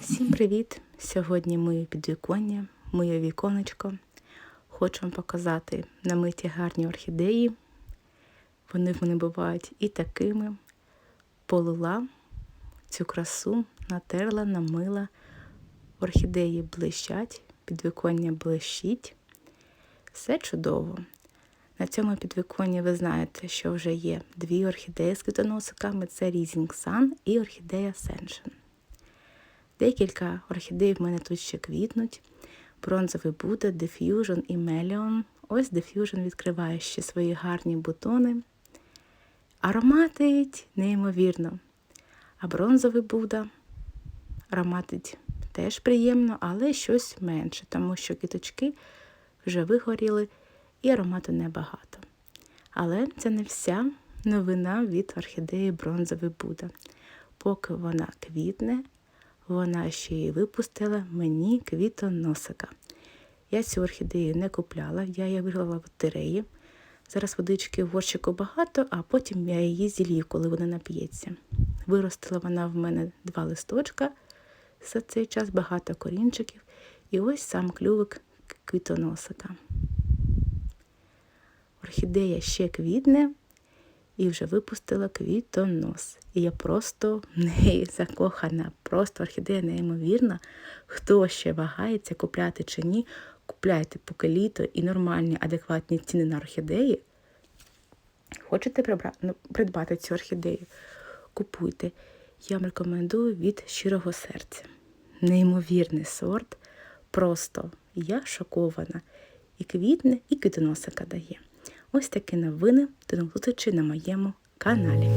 Всім привіт! Сьогодні моє підвіконня, моє віконечко. Хочу вам показати намиті гарні орхідеї. Вони в мене бувають і такими. Полила цю красу, натерла, намила. Орхідеї блищать, підвіконня блищить. Все чудово. На цьому підвіконні ви знаєте, що вже є дві орхідеї з квітоносиками це Rising Sun і орхідея Ascension. Декілька орхідей в мене тут ще квітнуть. Бронзовий Будда, Diffusion і Melion. Ось Diffusion відкриває ще свої гарні бутони. Ароматить неймовірно. А бронзовий Будда ароматить теж приємно, але щось менше, тому що квіточки вже вигоріли і аромату небагато. Але це не вся новина від орхідеї бронзовий Будда. Поки вона квітне, вона ще й випустила мені квітоносика. Я цю орхідею не купляла, я її виграла в лотереї. Зараз водички в горщику багато, а потім я її зілью, коли вона нап'ється. Виростила вона в мене два листочка за цей час, багато корінчиків, і ось сам клювик квітоносика. Орхідея ще квітне і вже випустила квітонос. І я просто в неї закохана. Просто орхідея неймовірна. Хто ще вагається, купляти чи ні, купляйте поки літо і нормальні, адекватні ціни на орхідеї. Хочете ну, придбати цю орхідею? Купуйте. Я вам рекомендую від щирого серця. Неймовірний сорт. Просто я шокована. І квітне, і квітоносика дає. Ось такі новини. До зустрічі на моєму каналі.